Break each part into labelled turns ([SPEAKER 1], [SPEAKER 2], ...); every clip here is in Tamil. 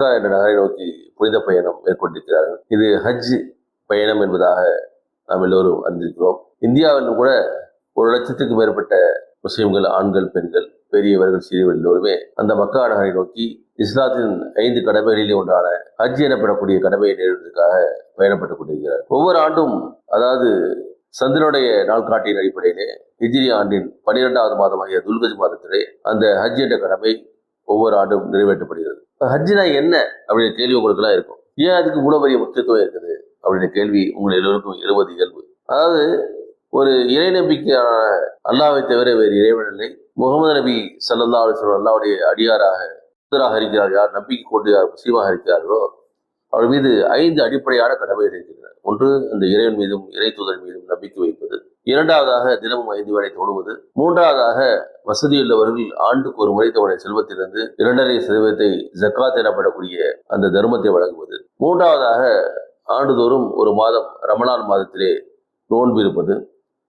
[SPEAKER 1] மக்கா என்ற நகரை நோக்கி புனித பயணம் மேற்கொண்டிருக்கிறார்கள். இது ஹஜ் பயணம் என்பதாக நாம் எல்லோரும் அறிந்திருக்கிறோம். இந்தியாவில் கூட ஒரு லட்சத்துக்கு மேற்பட்ட முஸ்லிம்கள் ஆண்கள் பெண்கள் பெரியவர்கள் சிறியவர்கள் எல்லோருமே அந்த மக்கா நகரை நோக்கி இஸ்லாத்தின் ஐந்து கடமைகளிலே ஒன்றான ஹஜ் எனப்படக்கூடிய கடமையை நிறைவேற்றுவதற்காக பயணப்பட்டுக் கொண்டிருக்கிறார். ஒவ்வொரு ஆண்டும் அதாவது சந்திரனுடைய நாள்காட்டியின் அடிப்படையிலே ஹிஜ்ரி ஆண்டின் பனிரெண்டாவது மாதமாகிய துல்கஜ் மாதத்திலே அந்த ஹஜ் என்ற கடமை ஒவ்வொரு ஆண்டும் நிறைவேற்றப்படுகிறது. ஹஜ்ஜினா என்ன அப்படின்ற கேள்வி உங்களுக்குலாம் இருக்கும். ஏன் அதுக்கு இவ்வளோ பெரிய முக்கியத்துவம் இருக்குது? அப்படின்ற கேள்வி உங்கள் எல்லோருக்கும் எழுபது இயல்பு. அதாவது ஒரு இறை நம்பிக்கையான அல்லாவை தவிர வேறு இறைவன் இல்லை. முகமது நபி சல்லல்லா அலிஸ்வரம் அல்லாவுடைய அடியாராக புத்தராக இருக்கிறார் யார் நம்பிக்கை கொண்டு யார் முஸ்லீமாக இருக்கிறார்களோ அவர் மீது ஐந்து அடிப்படையான கடமைகள் இருக்கின்றன. ஒன்று அந்த இறைவன் மீதும் இறை தூதர் மீதும் நம்பிக்கை வைப்பது. இரண்டாவதாக தினமும் ஐந்து வேளை தோடுவது மூன்றாவதாக வசதியுள்ளவர்கள் ஆண்டுக்கு ஒரு முறை தன்னுடைய செல்வத்திலிருந்து இரண்டரை சதவீதத்தை ஜக்காத் எனப்படக்கூடிய அந்த தர்மத்தை வழங்குவது. மூன்றாவதாக ஆண்டுதோறும் ஒரு மாதம் ரமணான் மாதத்திலே நோன்பு இருப்பது.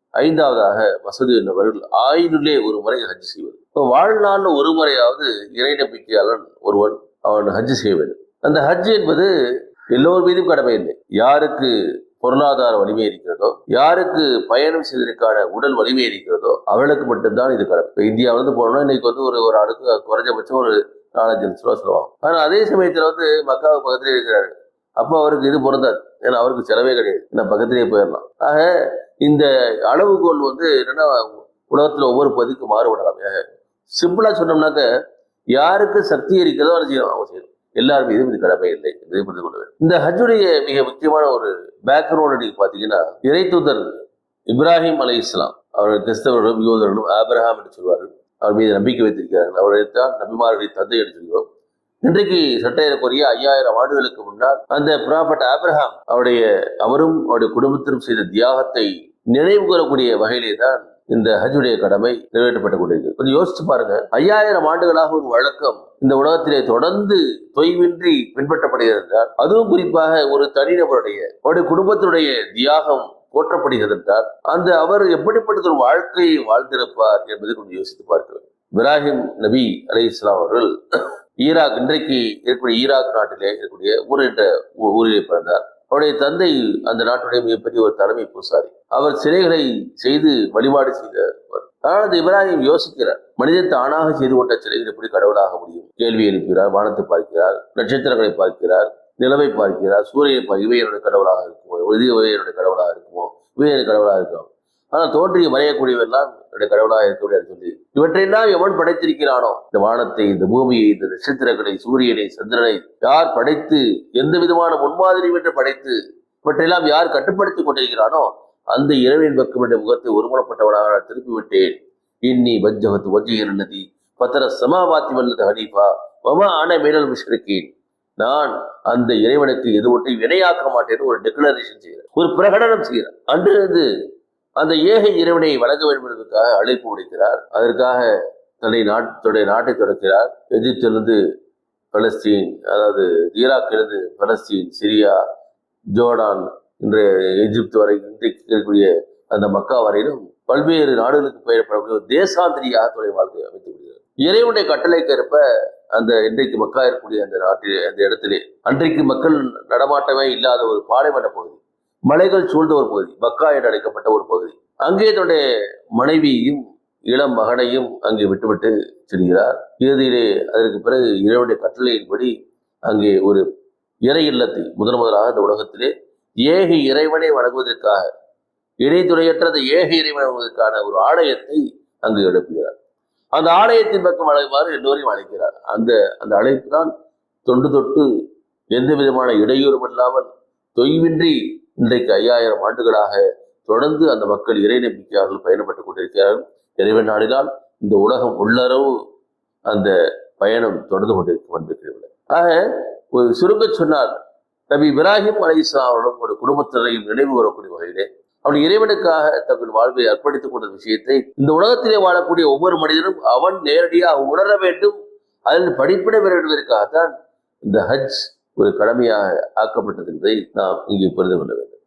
[SPEAKER 1] ஐந்தாவதாக வசதி உள்ளவர்கள் ஆயுளிலே ஒரு முறை ஹஜ் செய்வது. இப்போ வாழ்நாள்ல ஒரு முறையாவது இறை நம்பிக்கையாளன் ஒருவன் அவன் ஹஜ் செய்ய வேண்டும். அந்த ஹஜ் என்பது எல்லோர் மீதும் கடமை இல்லை. யாருக்கு பொருளாதார வலிமை இருக்கிறதோ யாருக்கு பயணம் செய்வதற்கான உடல் வலிமை இருக்கிறதோ அவளுக்கு மட்டும்தான் இது கடமை இப்போ இந்தியாவிலிருந்து போனோம்னா இன்னைக்கு வந்து ஒரு ஒரு ஆளுக்கு குறைஞ்சபட்சம் ஒரு நாலஞ்சு லட்ச ரூபா சொல்லுவாங்க ஆனால் அதே சமயத்தில் வந்து மக்காவுக்கு பக்கத்திலே இருக்கிறாரு. அப்போ அவருக்கு இது பொருந்தாது. ஏன்னா அவருக்கு செலவே கிடையாது. ஏன்னா பக்கத்திலேயே போயிடலாம். ஆக இந்த அளவுகோல் வந்து என்னன்னா உலகத்தில் ஒவ்வொரு பதிக்கு மாறுபடலாம். சிம்பிளாக சொன்னோம்னாக்க யாருக்கு சக்தி இருக்கிறதோ அதை செய்யணும் அவசியம் எல்லார் மீதும் இது கடமை இல்லை என்பதை புரிந்து கொள்ள வேண்டும். இந்த ஹஜ்ஜுடைய மிக முக்கியமான ஒரு பேக்ரவுண்ட் நீங்க பாத்தீங்கன்னா இறை தூதர் இப்ராஹிம் அலை இஸ்லாம் அவருடைய கிறிஸ்தவர்களும் யூதர்களும் ஆபிரஹாம் என்று சொல்வார்கள். அவர் மீது நம்பிக்கை வைத்திருக்கிறார்கள். அவரை தான் நபிமார்களுடைய தந்தை என்று சொல்கிறோம். இன்றைக்கு சட்டையரக்குரிய ஐயாயிரம் ஆண்டுகளுக்கு முன்னால் அந்த புறாப்பட்ட ஆப்ரஹாம் அவருடைய அவரும் அவருடைய குடும்பத்திலும் செய்த தியாகத்தை நினைவு கூறக்கூடிய வகையிலே தான் இந்த ஹஜ்ஜுடைய கடமை நிறைவேற்றப்பட்டக்கூடியது கொண்டிருக்கு கொஞ்சம் யோசிச்சு பாருங்க. ஐயாயிரம் ஆண்டுகளாக ஒரு வழக்கம் இந்த உலகத்திலே தொடர்ந்து தொய்வின்றி பின்பற்றப்படுகிறது என்றால் அதுவும் குறிப்பாக ஒரு தனிநபருடைய அவருடைய குடும்பத்தினுடைய தியாகம் போற்றப்படுகிறது என்றால் அந்த அவர் எப்படிப்பட்ட ஒரு வாழ்க்கையை வாழ்ந்திருப்பார் என்பதை கொஞ்சம் யோசித்து பார்க்க வேண்டும். இப்ராஹிம் நபி அலி இஸ்லாம் அவர்கள் ஈராக் இன்றைக்கு இருக்கக்கூடிய ஈராக் நாட்டிலே இருக்கக்கூடிய ஊர் என்ற ஊரிலே பிறந்தார். அவருடைய தந்தை அந்த நாட்டுடைய மிகப்பெரிய ஒரு தலைமை பூசாரி. அவர் சிலைகளை செய்து வழிபாடு செய்தவர். ஆனால் அந்த இப்ராஹிம் யோசிக்கிறார் மனிதன் தானாக செய்து கொண்ட சிலைகள் எப்படி கடவுளாக முடியும்? கேள்வி எழுப்புகிறார் வானத்தை பார்க்கிறார் நட்சத்திரங்களை பார்க்கிறார் நிலவை பார்க்கிறார் சூரியனை பார்க்க இவை என்னுடைய கடவுளாக இருக்குமோ? இது இவை என்னுடைய கடவுளாக இருக்குமோ? இவை என்னுடைய கடவுளாக இருக்கும் ஆனால் தோன்றி மறையக்கூடியவெல்லாம் என்னுடைய கடவுளாக இருக்கக்கூடிய சொல்லி. இவற்றையெல்லாம் எவன் படைத்திருக்கிறானோ இந்த வானத்தை இந்த பூமியை இந்த நட்சத்திரங்களை சூரியனை சந்திரனை யார் படைத்து எந்த விதமான முன்மாதிரி என்று படைத்து இவற்றையெல்லாம் யார் கட்டுப்படுத்திக் கொண்டிருக்கிறானோ அந்த இரவின் பக்கம் என்ற முகத்தை ஒருமுறப்பட்டவனாக நான் திருப்பி விட்டேன் இன்னி வஜ்ஜகத்து வஜ்ஜிகர் நதி பத்திர சமாவாத்தி வல்லது ஹனீஃபா வமா ஆன மேலல் முஷ்ரிக்கேன் நான் அந்த இறைவனுக்கு எது ஒன்றை வினையாக்க மாட்டேன்னு ஒரு டெக்ளரேஷன் செய்கிறேன். ஒரு பிரகடனம் செய்கிறேன். அன்றிலிருந்து அந்த ஏக இறைவனை வழங்க வேண்டும் என்பதற்காக அழைப்பு விடுக்கிறார். அதற்காக தன்னை நாட்டுடைய நாட்டை தொடக்கிறார் எஜிப்திலிருந்து பலஸ்தீன் அதாவது ஈராக்கிலிருந்து பலஸ்தீன் சிரியா ஜோர்டான் இன்றைய எஜிப்து வரை இன்றைக்கு இருக்கக்கூடிய அந்த மக்கா வரையிலும் பல்வேறு நாடுகளுக்கு பெயர்படக்கூடிய ஒரு தேசாந்திரியாக தொலை வாழ்க்கையை அமைத்து விடுகிறது இறைவனுடைய கட்டளைக்கு ஏற்ப அந்த இன்றைக்கு மக்கா இருக்கக்கூடிய அந்த நாட்டிலே அந்த இடத்திலே அன்றைக்கு மக்கள் நடமாட்டமே இல்லாத ஒரு பாலைவன பகுதி. மலைகள் சூழ்ந்த ஒரு பகுதி மக்கா என்று அழைக்கப்பட்ட ஒரு பகுதி. அங்கே தன்னுடைய மனைவியையும் இளம் மகனையும் அங்கே விட்டுவிட்டு செல்கிறார். இறுதியிலே அதற்கு பிறகு இறைவனுடைய கட்டளையின்படி அங்கே ஒரு இறை இல்லத்தை முதன் முதலாக இந்த உலகத்திலே ஏக இறைவனை வணங்குவதற்காக இணைத்துறையற்ற அந்த ஏக இறைவனை வணங்குவதற்கான ஒரு ஆலயத்தை அங்கு எழுப்புகிறார். அந்த ஆலயத்தின் பக்கம் அழைவாறு எல்லோரையும் அழைக்கிறார். அந்த அந்த அழைப்பு தான் தொண்டு தொட்டு எந்த விதமான இடையூறும் இல்லாமல் தொய்வின்றி இன்றைக்கு ஐயாயிரம் ஆண்டுகளாக தொடர்ந்து அந்த மக்கள் இறை நம்பிக்கையாளர்கள் பயணப்பட்டுக் கொண்டிருக்கிறார்கள். இறைவன் நாடினால் இந்த உலகம் உள்ளரவு அந்த பயணம் தொடர்ந்து கொண்டிருக்கும் அன்பிற்கிறவர்களே ஆக ஒரு சுருங்க சொன்னால் நபி இப்ராஹிம் அலி அவர்களும் ஒரு குடும்பத்தினரையும் நினைவு கூறக்கூடிய வகையிலே அவன் இறைவனுக்காக தங்கள் வாழ்வை அர்ப்பணித்துக் கொண்ட விஷயத்தை இந்த உலகத்திலே வாழக்கூடிய ஒவ்வொரு மனிதனும் அவன் நேரடியாக உணர வேண்டும் அதில் படிப்பிட என்பதற்காகத்தான் இந்த ஹஜ் ஒரு கடமையாக ஆக்கப்பட்டது என்பதை நாம் இங்கே புரிந்து கொள்ள வேண்டும்.